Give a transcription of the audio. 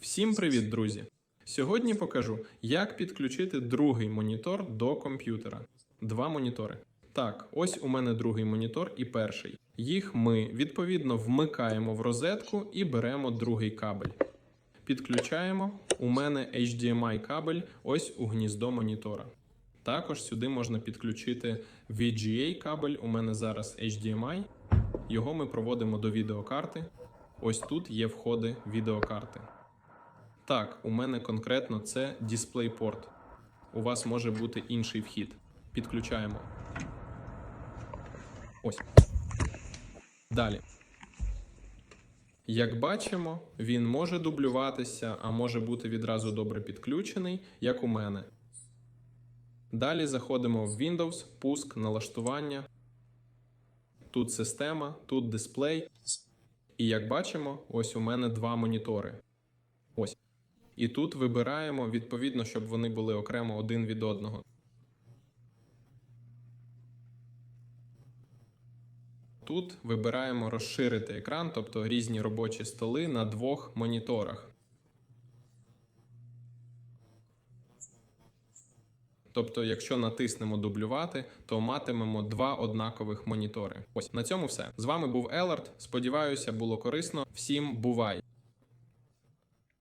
Всім привіт, друзі! Сьогодні покажу, як підключити другий монітор до комп'ютера. Два монітори. Так, ось у мене другий монітор і перший. Їх ми відповідно вмикаємо в розетку і беремо другий кабель. Підключаємо. У мене HDMI кабель ось у гніздо монітора. Також сюди можна підключити VGA кабель. У мене зараз HDMI. Його ми проводимо до відеокарти. Ось тут є входи відеокарти. Так, у мене конкретно це DisplayPort. У вас може бути інший вхід. Підключаємо. Ось. Далі. Як бачимо, він може дублюватися, а може бути відразу добре підключений, як у мене. Далі заходимо в Windows, пуск, налаштування. Тут система, тут дисплей. І як бачимо, ось у мене два монітори. І тут вибираємо відповідно, щоб вони були окремо один від одного. Тут вибираємо розширити екран, тобто різні робочі столи на двох моніторах. Тобто, якщо натиснемо дублювати, то матимемо два однакових монітори. Ось на цьому все. З вами був Елард. Сподіваюся, було корисно. Всім бувай!